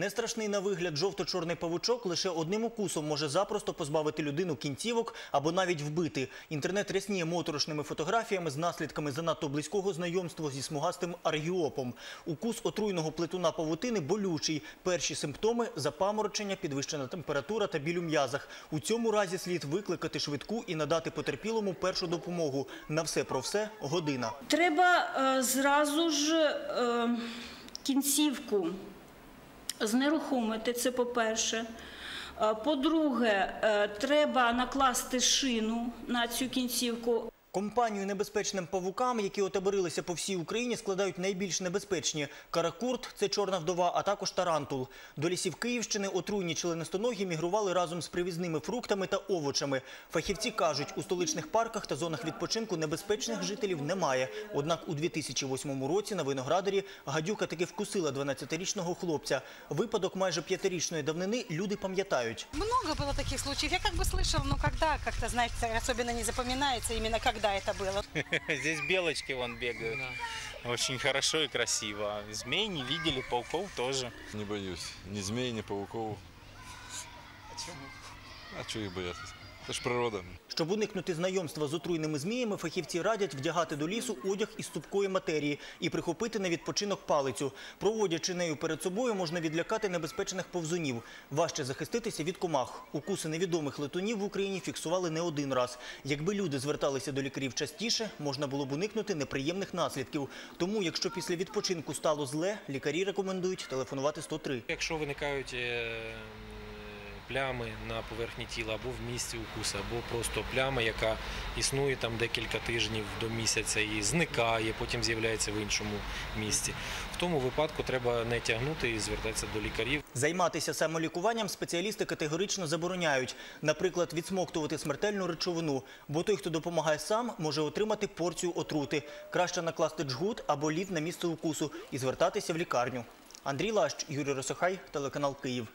Нестрашний на вигляд жовто-чорний павучок лише одним укусом може запросто позбавити людину кінцівок або навіть вбити. Інтернет рясніє моторошними фотографіями з наслідками занадто близького знайомства зі смугастим аргіопом. Укус отруйного плетуна павутини болючий. Перші симптоми – запаморочення, підвищена температура та біль у м'язах. У цьому разі слід викликати швидку і надати потерпілому першу допомогу. На все про все – година. Треба е, зразу ж е, кінцівку знерухомити, це по-перше. Е, По-друге, е, треба накласти шину на цю кінцівку. Компанію небезпечним павукам, які отаборилися по всій Україні, складають найбільш небезпечні. Каракурт – це чорна вдова, а також тарантул. До лісів Київщини отруйні членистоногі мігрували разом з привізними фруктами та овочами. Фахівці кажуть, у столичних парках та зонах відпочинку небезпечних жителів немає. Однак у 2008 році на Виноградарі гадюка таки вкусила 12-річного хлопця. Випадок майже п'ятирічної давнини люди пам'ятають. Много было таких случаев. Я как бы слышал, но когда, как-то, знаете, особенно не запоминается именно когда это было. Здесь белочки вон бегают. Очень хорошо и красиво. Змей не видели, пауков тоже. Не боюсь. Ни змей, ни пауков. А чого їх боятися? Це ж природа. Щоб уникнути знайомства з отруйними зміями, фахівці радять вдягати до лісу одяг із цупкої матерії і прихопити на відпочинок палицю. Проводячи нею перед собою, можна відлякати небезпечних повзунів. Важче захиститися від комах. Укуси невідомих летунів в Україні фіксували не один раз. Якби люди зверталися до лікарів частіше, можна було б уникнути неприємних наслідків. Тому, якщо після відпочинку стало зле, лікарі рекомендують телефонувати 103. Якщо виникають е, плями на поверхні тіла або в місці укусу, або просто пляма, яка існує там декілька тижнів до місяця і зникає, потім з'являється в іншому місці. В тому випадку треба не тягнути і звертатися до лікарів. Займатися самолікуванням спеціалісти категорично забороняють. Наприклад, відсмоктувати смертельну речовину, бо той, хто допомагає сам, може отримати порцію отрути. Краще накласти джгут або лід на місце укусу і звертатися в лікарню. Андрій Лащ, Юрій Росохай, телеканал Київ.